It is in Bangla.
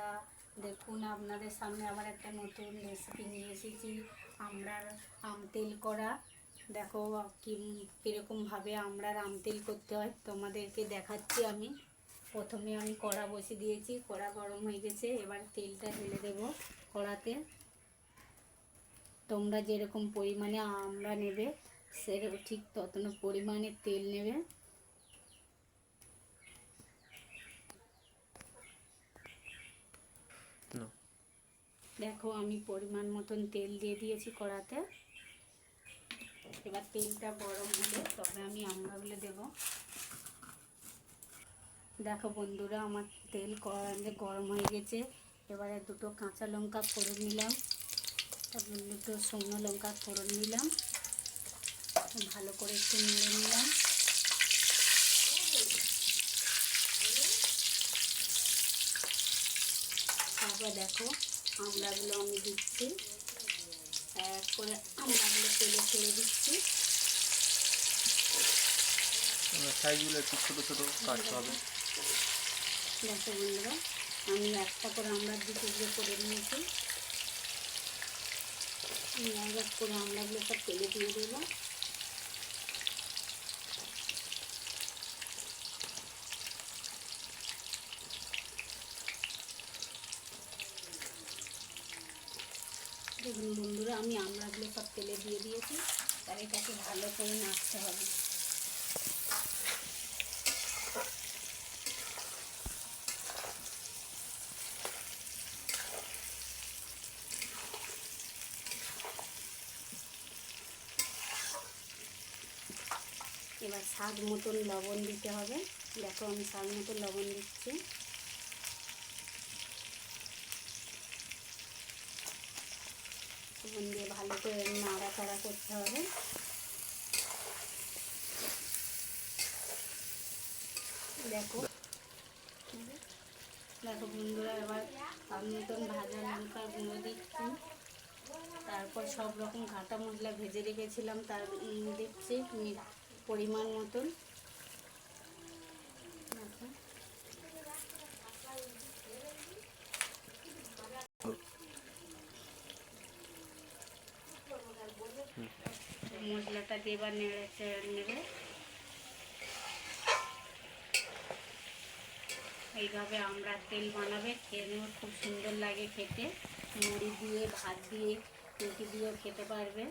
বন্ধুরা দেখুন আপনাদের সামনে আবার একটা নতুন রেসিপি নিয়ে এসেছি, আমরার আম তেল করা। দেখো কি কীরকমভাবে আমরার আম তেল করতে হয়, তোমাদেরকে দেখাচ্ছি আমি। প্রথমে আমি কড়া বসে দিয়েছি, কড়া গরম হয়ে গেছে, এবার তেলটা ঢেলে দেবো কড়াতে। তোমরা যেরকম পরিমাণে আমরা নেবে সেরকম ঠিক তত পরিমাণে তেল নেবে। দেখো, আমি পরিমাণ মতন তেল দিয়ে দিয়েছি কড়াতে। এবার তেলটা গরম হলে তবে আমি আমড়াগুলো দেব। দেখো বন্ধুরা, আমার তেল কড়াতে গরম হয়ে গেছে, এবারে দুটো কাঁচা লঙ্কা ফোড়ন নিলাম। তারপর দুটো শুকনো লঙ্কা ফোড়ন নিলাম। ভালো করে একটু নেড়ে নিলাম। তারপর দেখো আমড়াগুলো আমি দিচ্ছি। এক করে আমড়াগুলো তেলে ছেড়ে দিচ্ছি। সাইজগুলো একটু ছোটো ছোটো কাটতে হবে। দেখো বন্ধুরা আমি একটা করে আমরা দু টুকরো করে নিয়েছি। এক এক করে আমড়াগুলো সব তেলে দিয়ে দেবো। দেখুন বন্ধুরা, আমি আমড়াগুলো সব তেলে দিয়ে দিয়েছি। তার এটাকে ভালো করে নাড়তে হবে। এবার স্বাদ মতন লবণ দিতে হবে। দেখো আমি স্বাদ মতন লবণ দিচ্ছি। লবণ দিয়ে ভালো করে নাড়া নাড়াচাড়া করতে হবে। দেখো। দেখো বন্ধুরা, এবার স্বাদ মতন ভাজা লঙ্কা গুঁড়ো দিচ্ছি। তারপর সব রকম ঘাটা মশলা ভেজে রেখেছিলাম, তার দিচ্ছি পরিমাণ মতন দেখো। মশলাটাকে এবার নেড়ে চেড়ে নেবে। এইভাবে আমরা তেল বানাবে, খেয়ে খুব সুন্দর লাগে খেতে। মুড়ি দিয়ে, ভাত দিয়ে, রুটি দিয়েও খেতে পারবে।